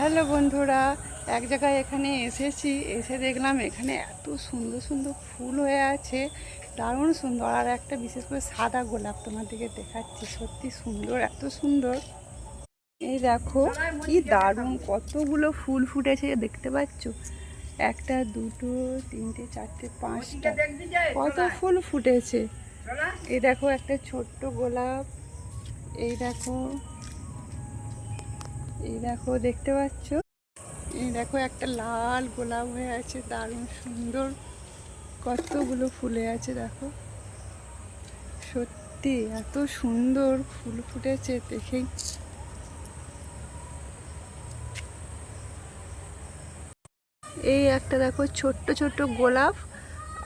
Hello বন্ধুরা, এক জায়গায় এখানে এসেছি, এসে দেখলাম এখানে এত সুন্দর সুন্দর ফুল হয়ে আছে, দারুণ সুন্দর। আর একটা বিশেষ করে সাদা গোলাপ তোমাদেরকে দেখাচ্ছি, সত্যি সুন্দর, এত সুন্দর। এই দেখো, কি দারুণ, কতগুলো ফুল ফুটেছে, দেখতে পাচ্ছ? একটা, দুটো, তিনটে, চারটে, পাঁচটা, কত ফুল ফুটেছে। এই দেখো, একটা ছোট্ট গোলাপ। এই দেখো এই দেখো, দেখতে পাচ্ছ? এই দেখো, একটা লাল গোলাপ হয়ে আছে, দারুণ সুন্দর। কতগুলো ফুলে আছে দেখো। সত্যি, এত সুন্দর ফুল ফুটেছে, দেখেই। এই একটা দেখো, ছোট্ট ছোট্ট গোলাপ।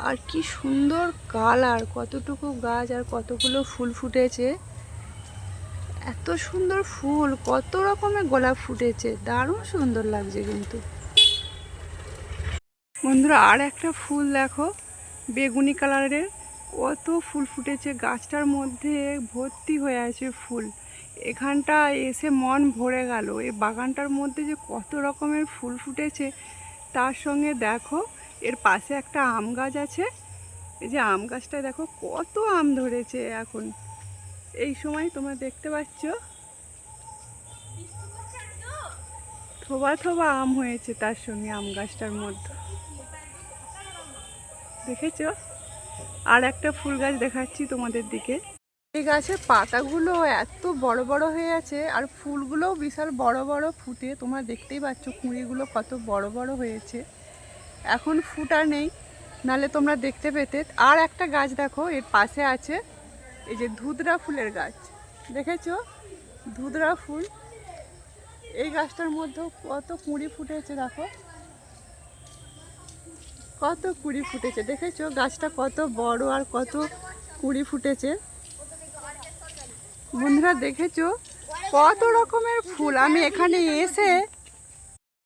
আর কি সুন্দর কালার, কতটুকু গাছ আর কতগুলো ফুল ফুটেছে। এত সুন্দর ফুল, কত রকমের গোলাপ ফুটেছে, দারুণ সুন্দর লাগছে কিন্তু। বন্ধুরা, আর একটা ফুল দেখো, বেগুনি কালারের, কত ফুল ফুটেছে, গাছটার মধ্যে ভর্তি হয়ে আছে ফুল। এখানটা এসে মন ভরে গেল এই বাগানটার মধ্যে যে কত রকমের ফুল ফুটেছে, তার সঙ্গে দেখো, এর পাশে একটা আম গাছ আছে, এই যে আম গাছটা দেখো, কত আম ধরেছে এখন। এই সময় তোমরা দেখতে পাচ্ছ। থোবা থোবা আম হয়েছে তার সঙ্গে আম গাছটার মধ্যে। দেখেছ? আর একটা ফুল গাছ দেখাচ্ছি তোমাদের দিকে। এই গাছের পাতাগুলো এত বড় বড় হয়ে আছে আর ফুলগুলোও বিশাল বড় বড় ফুটে। তোমরা দেখতেই পাচ্ছ কুঁড়িগুলো কত বড় বড় হয়েছে। এখন ফুটা নেই নালে তোমরা দেখতে পেতে। আর একটা গাছ দেখো, এর পাশে আছে এই যে ধুদরা ফুলের গাছ। দেখেছ? ধুদরা ফুল। এই গাছটার মধ্যেও কত কুঁড়ি ফুটেছে দেখো। কত কুড়ি ফুটেছে। দেখেছ? গাছটা কত বড় আর কত কুড়ি ফুটেছে। বন্ধুরা, দেখেছ? কত রকমের ফুল। আমি এখানে এসে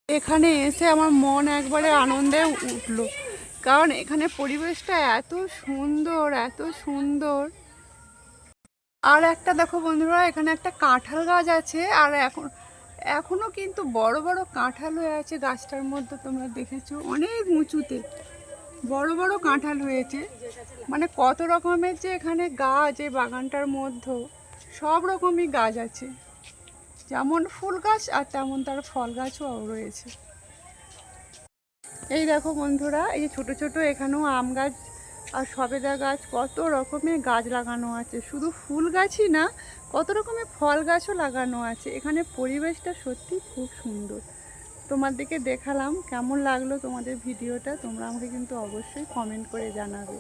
এখানে এসে আমার মন একবারে আনন্দে উঠল। কারণ এখানে পরিবেশটা এত সুন্দর এত সুন্দর। আর একটা দেখো বন্ধুরা, এখানে একটা কাঁঠাল গাছ আছে, আর এখন, এখনও কিন্তু বড় বড় কাঁঠাল হয়ে আছে গাছটার মধ্যে, তোমরা দেখেছ? অনেক উঁচুতে বড় বড় কাঁঠাল হয়েছে। মানে কত রকমের যে এখানে গাছ, এই বাগানটার মধ্যে সব রকমই গাছ আছে। যেমন ফুল গাছ আর তেমন তার ফল গাছও রয়েছে। এই দেখো বন্ধুরা, এই ছোটো ছোটো এখানেও আম গাছ আর সবেদা গাছ কত রকমের গাছ লাগানো আছে। শুধু ফুল গাছই না, কত রকমের ফল গাছও লাগানো আছে। এখানে পরিবেশটা সত্যি খুব সুন্দর। তোমার দিকে দেখালাম কেমন লাগল তোমাদের ভিডিওটা, তোমরা আমাকে কিন্তু অবশ্যই কমেন্ট করে জানাবে।